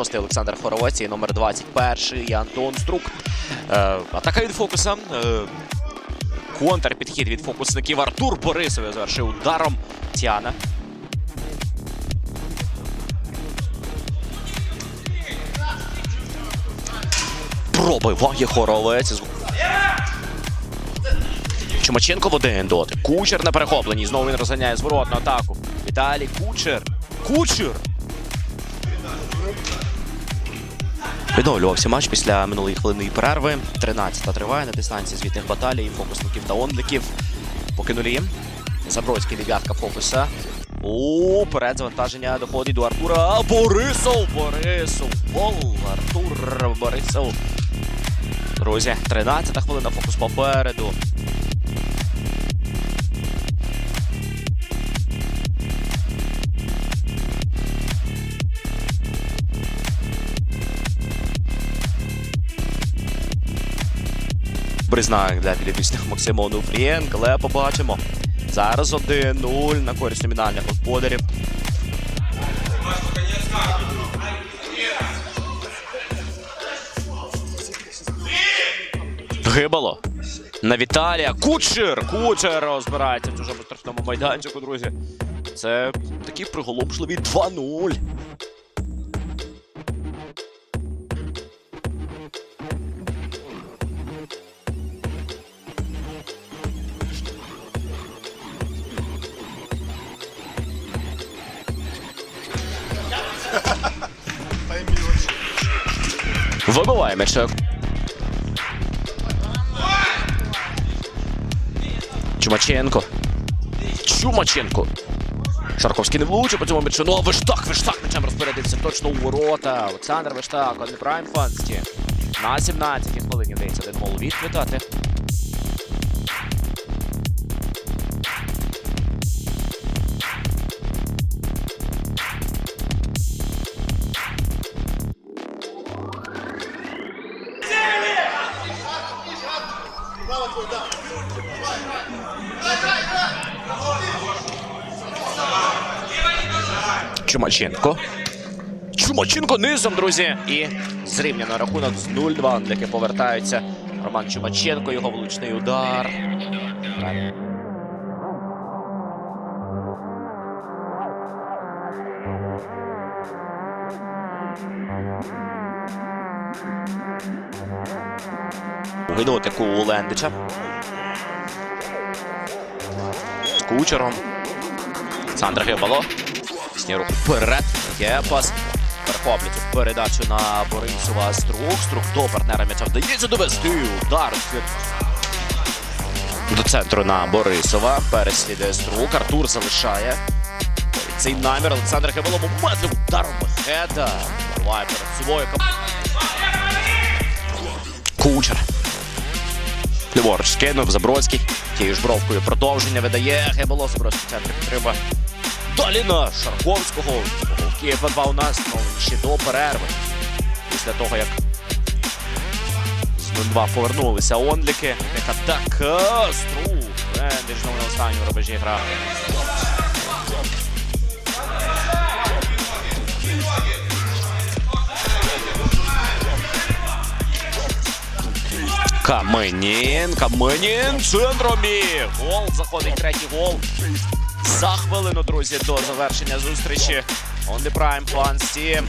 26-й Олександр Хоровець і номер 21-й Антон Струк. Е, атака від фокуса. Е, контрпідхід від фокусників Артур Борисов завершив ударом Тіана. Пробиває Хоровець. Чумаченко в один дотик. Кучер на перехопленні. Знову він розганяє зворотну атаку. Віталій Кучер. Кучер! Відновлювався матч після минулої хвилинної перерви. 13-та триває на дистанції звітних баталій, фокусників та онликів. Покинулі. Забродський дев'ятка фокуса. О, перед завантаження доходить до Артура. Борисов! Борисов! Гол! Артур Борисов. Друзі, 13-та хвилина фокус попереду. Добрий знак для підопічних Максима Онуфрієнка, але побачимо. Зараз 1-0 на користь номінальних господарів. Гибало. На Віталія. Кучер! Кучер розбирається в чужому штрафному майданчику, друзі. Це такий приголомшливий 2-0. Вибиває м'ячик. Чумаченко. Чумаченко. Шарковський не влучив по цьому м'ячу. Ну, а Виштак, Виштак м'ячем розпорядився точно у ворота. Олександр Виштак, он Прайм Фансті. На 17-й хвилині вдається один гол відквитати. Чумаченко. Чумаченко низом, друзі. І зрівняно рахунок з 0-2, деки повертаються. Роман Чумаченко, його влучний удар. Гидотику у Лендича. Кучером. Олександр Гибало. Пісні рух вперед. Є пас. Передачу на Борисова Струк. Струк до партнера м'яча вдається довести. Удар. До центру на Борисова. Переслідує Струк. Артур залишає. Цей намір Олександр Гибало моментним ударом хеда. Перед собою. Кучер. Ліворуч скинув Забродський. Тією ж бровкою продовження видає. Гебело Забродський в центрі підтримує. Далі на Шарковського. Києва 2 у нас ще до перерви. Після того, як з 0-2 повернулися онліки. Яка така стру. Знову на останньому рубежі гра. Каменін, Каменін, центромі. Гол, заходить третій гол. За хвилину, друзі, до завершення зустрічі. On the Prime Fans Team.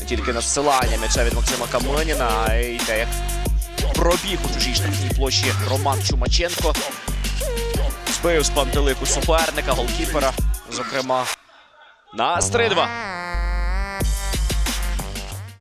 Не Тільки надсилання м'яча від Максима Каменіна, а й як пробіг у чужій штрафній площі Роман Чумаченко. Збив з пантелику суперника, голкіпера, зокрема. На 3-2.